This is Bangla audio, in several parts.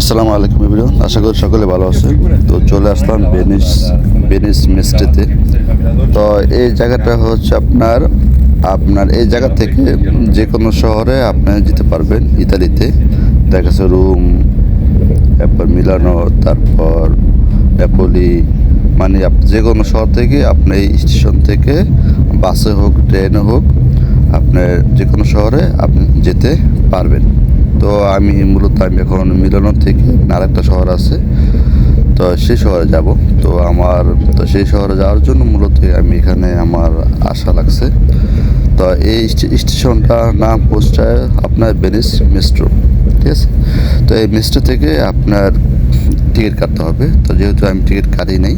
আসসালামু আলাইকুম এভরিওয়ান। আশা করি সকলে ভালো আছে। তো চলে আসলাম বেনিস বেনিস মিস্ট্রিতে তো এই জায়গাটা হচ্ছে আপনার আপনার এই জায়গা থেকে যে কোনো শহরে আপনি যেতে পারবেন ইতালিতে। দেখা যাচ্ছে রুম, তারপর মিলানো, তারপর নেপোলি মানে যে কোনো শহর থেকে আপনি এই স্টেশন থেকে বাসে হোক, ট্রেনে হোক, আপনার যে কোনো শহরে আপনি যেতে পারবেন। তো আমি মূলত, আমি এখন মিলানো থেকে আরেকটা শহর আছে। তো সেই শহরে যাব। তো আমার, তো সেই শহরে যাওয়ার জন্য মূলত আমি এখানে আমার আশা লাগছে। তো এই স্টে- স্টেশনটার নাম হচ্ছে আপনার বেনিস মেস্ট্রো ঠিক আছে? তো এই মেস্ট্রো থেকে আপনার টিকিট কাটতে হবে। তো যেহেতু আমি টিকিট কাটি নাই,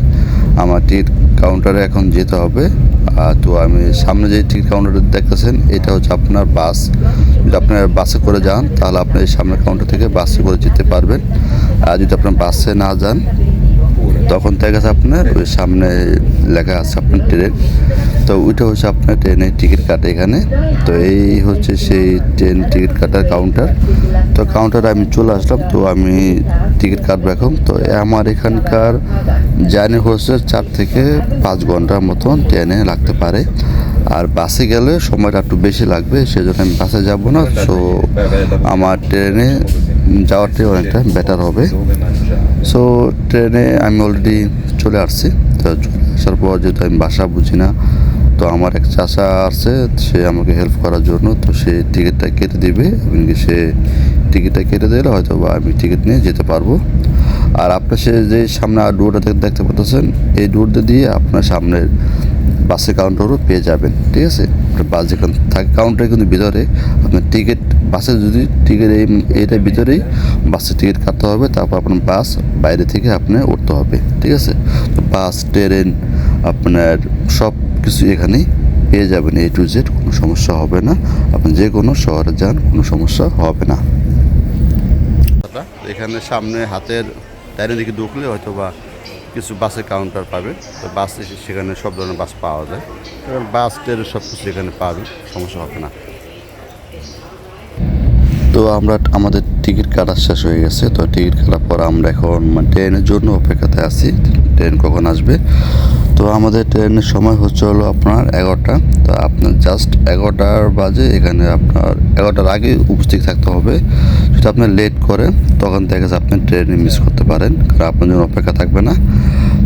আমার টিকিট কাউন্টারে এখন যেতে হবে। তো আমি সামনে যে টিকিট কাউন্টার দেখতেছেন, এটা হচ্ছে আপনার বাস। যদি আপনার বাসে করে যান, তাহলে আপনি এই সামনের কাউন্টার থেকে বাসে করে যেতে পারবেন। আর যদি আপনার বাসে না যান, তখন দেখা গেছে আপনার ওই সামনে লেখা আছে আপনার ট্রেন তো ওইটা হচ্ছে আপনার ট্রেনের টিকিট কাটে এখানে। তো এই হচ্ছে সেই ট্রেন টিকিট কাটার কাউন্টার তো কাউন্টারে আমি চলে আসলাম, তো আমি টিকিট কাটবো এখন। তো আমার এখানকার জার্নি হচ্ছে চার থেকে পাঁচ ঘণ্টার মতন ট্রেনে লাগতে পারে। আর বাসে গেলে সময়টা একটু বেশি লাগবে, সেজন্য আমি বাসে যাব না। সো আমার ট্রেনে যাওয়াটাই অনেকটা বেটার হবে। সো ট্রেনে আমি অলরেডি চলে আসছি। তো চলে আসার পর যেহেতু আমি বাসা বুঝি না তো আমার এক চাচা আছে, সে আমাকে হেল্প করার জন্য, তো সে টিকিটটা কেটে দিবে। এমনকি সে টিকিটটা কেটে দিলে হয়তো বা আমি টিকিট নিয়ে যেতে পারব। আর আপনার সে যে সামনে ডোরটা দেখতে পাচ্ছেন এই ডোরটা দিয়ে আপনার সামনের বাসের কাউন্টারও পেয়ে যাবেন, ঠিক আছে? বাস যেখানে থাকে কাউন্টারে কিন্তু ভিতরে। আপনার টিকিট বাসে যদি টিকিট এই এইটার ভিতরেই বাসের টিকিট কাটতে হবে, তারপর আপনার বাস বাইরে থেকে আপনার উঠতে হবে, ঠিক আছে? বাস ট্রেন আপনার সব কিছু এখানেই পেয়ে যাবেন এ টু জেড কোনো সমস্যা হবে না। আপনি যে কোনো শহরে যান, কোনো সমস্যা হবে না। এখানে সামনে হাতের ডাইনে দিকে ঢুকলে হয়তো বা কিছু বাসের কাউন্টার পাবে তো বাস সেখানে সব ধরনের বাস পাওয়া যায়। এবার বাস, ট্রেন সব কিছু এখানে পাবে সমস্যা হবে না। তো আমরা, আমাদের টিকিট কাটা শেষ হয়ে গেছে। তো টিকিট কাটার পর আমরা এখন মানে ট্রেনের জন্য অপেক্ষাতে আছি। ট্রেন কখন আসবে? তো আমাদের ট্রেনের সময় হচ্ছে হলো আপনার এগারোটা। তো আপনার জাস্ট এগারোটার বাজে এখানে আপনার এগারোটার আগে উপস্থিত থাকতে হবে। যদি আপনি লেট করেন তখন দেখা যাচ্ছে আপনি ট্রেনে মিস করতে পারেন। কারণ আপনার জন্য অপেক্ষা থাকবে না।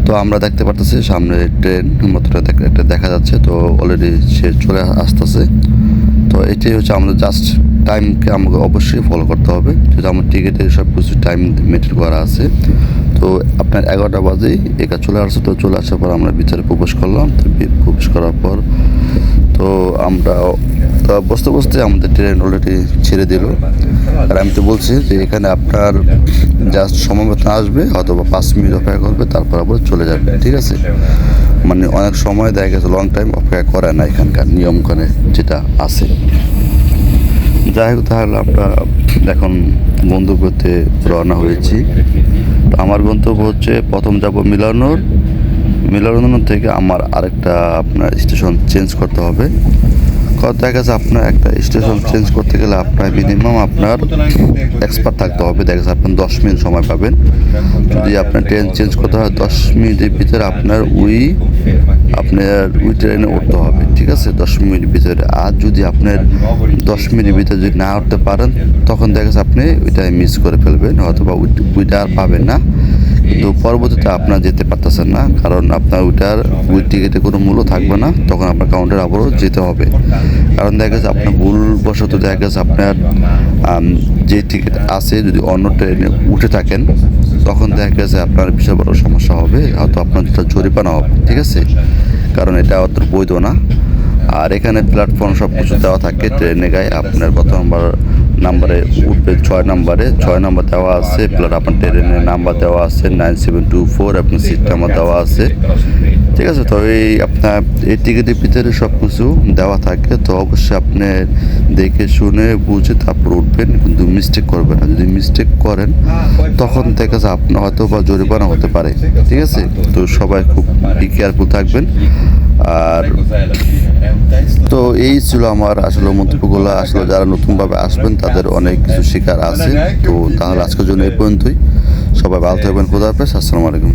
তো আমরা দেখতে পারতেছি সামনে ট্রেন মতোটা একটা দেখা যাচ্ছে। তো অলরেডি সে চলে আসতেছে। তো এটাই হচ্ছে আমাদের জাস্ট টাইমকে আমাকে অবশ্যই ফলো করতে হবে। যেহেতু আমার টিকিটে সব কিছু টাইম মেনটেন করা আছে তো আপনার এগারোটা বাজেই একা চলে আসছে, তো চলে আসার পর আমরা ভিতরে প্রবেশ করলাম, তো প্রবেশ করার পর তো আমরা বসতে বসতে আমাদের ট্রেন অলরেডি ছেড়ে দিল। আর আমি তো বলছি যে এখানে আপনার জাস্ট সময় মতো আসবে, অথবা পাঁচ মিনিট অপেক্ষা করবে, তারপর আবার চলে যাবে, ঠিক আছে? মানে অনেক সময় দেখা গেছে লং টাইম অপেক্ষা করে না এখানকার নিয়ম করে যেটা আছে। যাই হোক তাহলে আমরা এখন গন্তব্যতে রওনা হয়েছি। তো আমার গন্তব্য হচ্ছে প্রথম যাব মিলানোর মিলানোর থেকে আমার আরেকটা আপনার স্টেশন চেঞ্জ করতে হবে। দেখা যাচ্ছে আপনার একটা স্টেশন চেঞ্জ করতে গেলে আপনার মিনিমাম আপনার এক্সপার্ট থাকতে হবে। দেখা যাচ্ছে আপনার দশ মিনিট সময় পাবেন। যদি আপনার ট্রেন চেঞ্জ করতে হয়, দশ মিনিটের ভিতরে আপনার উই আপনার ট্রেনে উঠতে হবে, ঠিক আছে? দশ মিনিটের ভিতরে। আর যদি আপনার দশ মিনিটের ভিতরে যদি না উঠতে পারেন, তখন দেখা যাচ্ছে আপনি ওইটা মিস করে ফেলবেন, অথবা উইটা আর পাবেন না। কিন্তু পরবর্তীতে আপনার যেতে পারতেছেন না, কারণ আপনার ওইটার ওই টিকিটে কোনো মূল্য থাকবে না, তখন আপনার কাউন্টার আবারও যেতে হবে। কারণ দেখা গেছে আপনার ভুলবশত দেখা গেছে আপনার যে টিকিট আছে যদি অন্য ট্রেনে উঠে থাকেন, তখন দেখা গেছে আপনার বিশাল বড় সমস্যা হবে, হয়তো আপনার যেটা জরিমানা হবে, ঠিক আছে? কারণ এটা অত বৈধ না। আর এখানে প্ল্যাটফর্ম সব কিছু দেওয়া থাকে ট্রেনে গায়ে আপনার কত নম্বর উঠবে, ছয় নাম্বারে, ছয় নাম্বার দেওয়া আছে প্লাস আপনার ট্রেনের নাম্বার দেওয়া আছে নাইন সেভেন টু ফোর আপনার সিট নাম্বার দেওয়া আছে। ঠিক আছে, তো এই আপনার, এই টিকিটের ভিতরে সব কিছু দেওয়া থাকে, তো অবশ্যই আপনি দেখে শুনে বুঝে তারপর উঠবেন, কিন্তু মিস্টেক করবেন না। যদি মিস্টেক করেন, তখন দেখা যায় আপনার হয়তো বা জরিমানা হতে পারে। ঠিক আছে, তো সবাই খুব কেয়ারফুল থাকবেন। আর তো এই ছিল আমার আসলে মন্তব্যগুলো। আসলে যারা নতুনভাবে আসবেন, তাদের অনেক কিছু শিকার আছে। তো তাহলে আজকের জন্য এই পর্যন্তই। সবাই ভালো থাকবেন, খোদা হাফেজ, আসসালামু আলাইকুম।